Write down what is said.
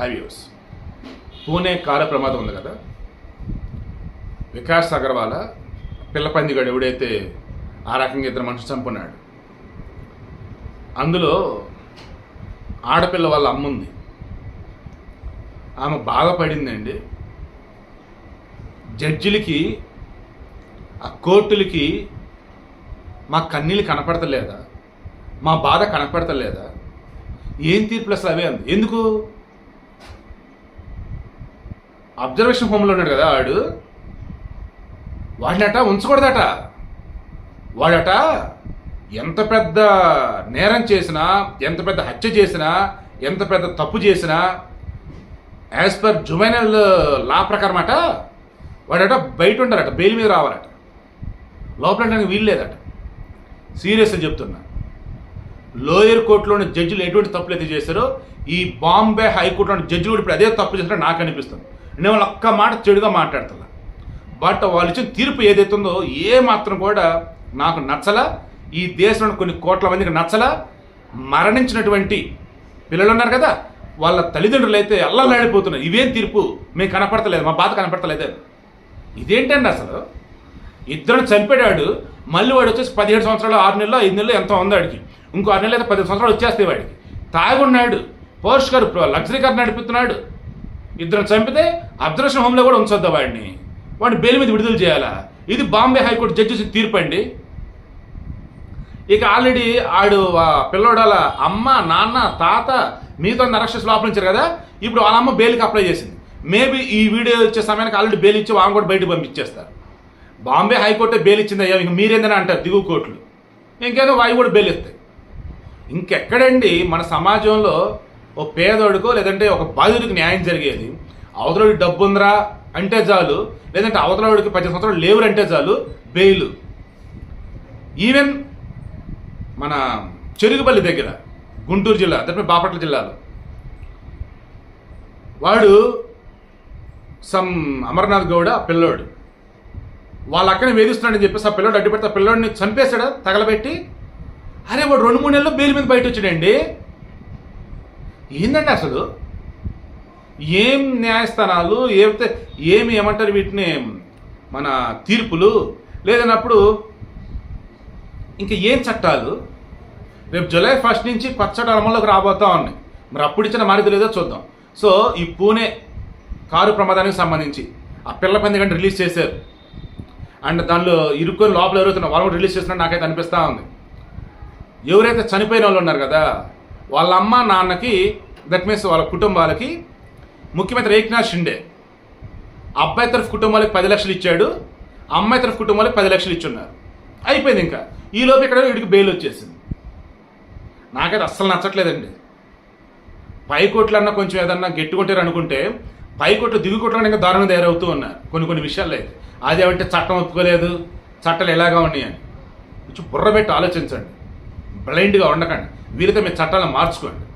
హైవ్యూస్. Pune car ప్రమాదం ఉంది కదా? వికాస్ అగర్వాల పిల్లపందిగాడు ఎవడైతే ఆ రకంగా ఇద్దరు మనుషులు చంపున్నాడు. అందులో ఆడపిల్ల వాళ్ళ అమ్మ ఉంది. ఆమె బాధపడిందండి జడ్జిలకి ఆ కోర్టులకి మా కన్నీళ్ళు కనపడతలేదా? మా బాధ కనపడతలేదా? ఏం తీర్పులు అసలు అవే అంది. ఎందుకు? అబ్జర్వేషన్ హోమ్లో ఉన్నాడు కదా వాడు. వాడినట ఉంచకూడదట. వాడట ఎంత పెద్ద నేరం చేసినా ఎంత పెద్ద హత్య చేసినా ఎంత పెద్ద తప్పు చేసినా యాజ్ పర్ జువైనల్ లా ప్రకారం అట వాడట బయట ఉండాలట బెయిల్ మీద రావాలట. లోపల ఉండడానికి వీలు లేదట. సీరియస్గా చెప్తున్నా. లోయర్ కోర్టులోని జడ్జిలు ఎటువంటి తప్పులు అయితే చేశారో ఈ బాంబే హైకోర్టులోని జడ్జిలు కూడా ఇప్పుడు అదే తప్పు చేసినట్టు నాకు అనిపిస్తుంది. నేను వాళ్ళు ఒక్క మాట చెడుగా మాట్లాడుతున్నా బట్ వాళ్ళు ఇచ్చిన తీర్పు ఏదైతే ఉందో ఏ మాత్రం కూడా నాకు నచ్చలా. ఈ దేశంలో కొన్ని కోట్ల మందికి నచ్చల. మరణించినటువంటి పిల్లలు ఉన్నారు కదా వాళ్ళ తల్లిదండ్రులు అయితే అల్లలాడిపోతున్నారు ఇవేం తీర్పు? మేము కనపడతలేదు మా బాధ కనపడతలేదు. ఇదేంటండి అసలు? ఇద్దరు చంపేడాడు మళ్ళీ వాడు వచ్చేసి పదిహేడు సంవత్సరాలు ఆరు నెలలు ఐదు నెలలు ఎంత ఉంది వాడికి. ఇంకో ఆరు నెలలు అయితే పదిహేను సంవత్సరాలు వచ్చేస్తాయి వాడికి. తాగున్నాడు పోర్ష్ గారు లగ్జరీ కార్ నడిపిస్తున్నాడు. ఇద్దరు చంపితే అబ్జర్వేషన్ హోమ్లో కూడా ఉంచొద్దా వాడిని. వాడిని బెయిల్ మీద విడుదల చేయాలా? ఇది బాంబే హైకోర్టు జడ్జి తీర్పు అండి. ఇక ఆల్రెడీ ఆడు ఆ పిల్లోడాల అమ్మ నాన్న తాత మీతో అరెస్ట్ లోపల ఉంచారు కదా? ఇప్పుడు వాళ్ళ అమ్మ బెయిల్కి అప్లై చేసింది. మేబీ ఈ వీడియో ఇచ్చే సమయానికి ఆల్రెడీ బెయిల్ ఇచ్చి వాళ్ళని కూడా బయటకు పంపించేస్తారు. బాంబే హైకోర్టే బెయిల్ ఇచ్చింది అయ్యా ఇంక మీరేందని అంటారు దిగువ కోర్టులు. ఇంకేదో వాయి కూడా బెయిల్ ఇస్తాయి. ఇంకెక్కడండి మన సమాజంలో ఓ పేదోడికో లేదంటే ఒక బాధితుడికి న్యాయం జరిగేది. అవతలవాడికి డబ్బు ఉందిరా అంటే చాలు. లేదంటే అవతలవాడికి పది సంవత్సరాలు లేవురు అంటే చాలు. బెయిల్. ఈవెన్ మన చెరుగుపల్లి దగ్గర గుంటూరు జిల్లా అంటే బాపట్ల జిల్లాలో. వాడు సమ్ అమర్నాథ్ గౌడ పిల్లోడు. వాళ్ళ అక్కని వేధిస్తున్నాడని చెప్పేసి ఆ పిల్లోడు అడ్డు పెడితే ఆ పిల్లోడిని చంపేశాడు తగలబెట్టి. అరే వాడు రెండు మూడు నెలలు బెయిల్ మీద బయట వచ్చాడండి ఏందండి అసలు? ఏం న్యాయస్థానాలు ఏమితే ఏమి ఏమంటారు వీటిని మన తీర్పులు? లేదన్నప్పుడు ఇంకా ఏం చట్టాలు? రేపు జూలై ఫస్ట్ నుంచి కొత్త అమల్లోకి రాబోతా ఉన్నాయి. మరి అప్పుడు ఇచ్చిన మారిది లేదో చూద్దాం. సో ఈ పూణే కారు ప్రమాదానికి సంబంధించి ఆ పిల్ల పంది గంట రిలీజ్ చేశారు. అండ్ దానిలో ఇరుక్కొని లోపల ఎవరైతే వాళ్ళు రిలీజ్ చేస్తున్నారు నాకైతే అనిపిస్తూ ఉంది. ఎవరైతే చనిపోయిన వాళ్ళు ఉన్నారు కదా వాళ్ళ అమ్మ నాన్నకి దట్ మీన్స్ వాళ్ళ కుటుంబాలకి ముఖ్యమంత్రి ఏక్నాథ్ షిండే అబ్బాయి తరఫు కుటుంబాలకు పది లక్షలు ఇచ్చాడు అమ్మాయి తరఫు కుటుంబాలకు పది లక్షలు ఇచ్చున్నారు. అయిపోయింది ఇంకా. ఈ లోపు ఇక్కడ వీడికి బెయిల్ వచ్చేసింది. నాకైతే అస్సలు నచ్చట్లేదండి. పైకోట్లు అన్న కొంచెం ఏదన్నా గెట్టుకుంటారు అనుకుంటే పైకోట్లు దిగుకోట్లు ఇంకా దారుణం తయారవుతూ ఉన్నారు. కొన్ని కొన్ని విషయాల్లో అయితే. అదేమంటే చట్టం ఒప్పుకోలేదు చట్టాలు ఎలాగా ఉన్నాయని. కొంచెం బుర్ర పెట్టి ఆలోచించండి. బ్లైండ్గా ఉండకండి. వీలైతే మీ చట్టాలను మార్చుకోండి.